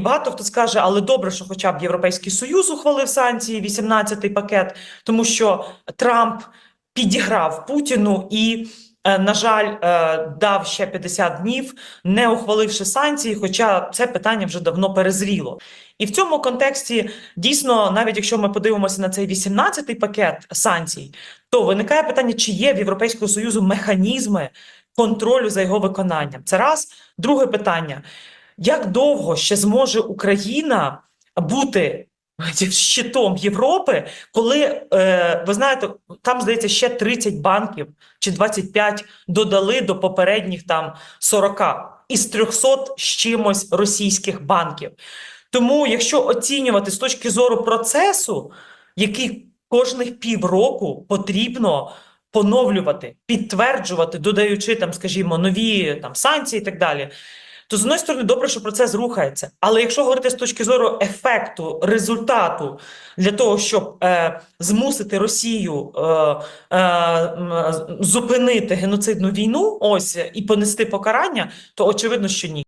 багато хто скаже, але добре, що хоча б Європейський Союз ухвалив санкції, 18-й пакет, тому що Трамп підіграв Путіну і. е, На жаль, е, дав ще 50 днів, не ухваливши санкції, хоча це питання вже давно перезріло. І в цьому контексті дійсно, навіть якщо ми подивимося на цей 18-й пакет санкцій, то виникає питання, чи є в Європейського союзу механізми контролю за його виконанням. Це раз. Друге питання: як довго ще зможе Україна бути щитом Європи, коли е, ви знаєте, там здається ще 30 банків чи 25 додали до попередніх там 40 із 300 з чимось російських банків. Тому, якщо оцінювати з точки зору процесу, який кожних півроку потрібно поновлювати, підтверджувати, додаючи там, скажімо, нові там санкції і так далі. То з одної сторони, добре, що процес рухається. Але якщо говорити з точки зору ефекту, результату для того, щоб е, змусити Росію е, е, зупинити геноцидну війну, ось і понести покарання, то очевидно, що ні.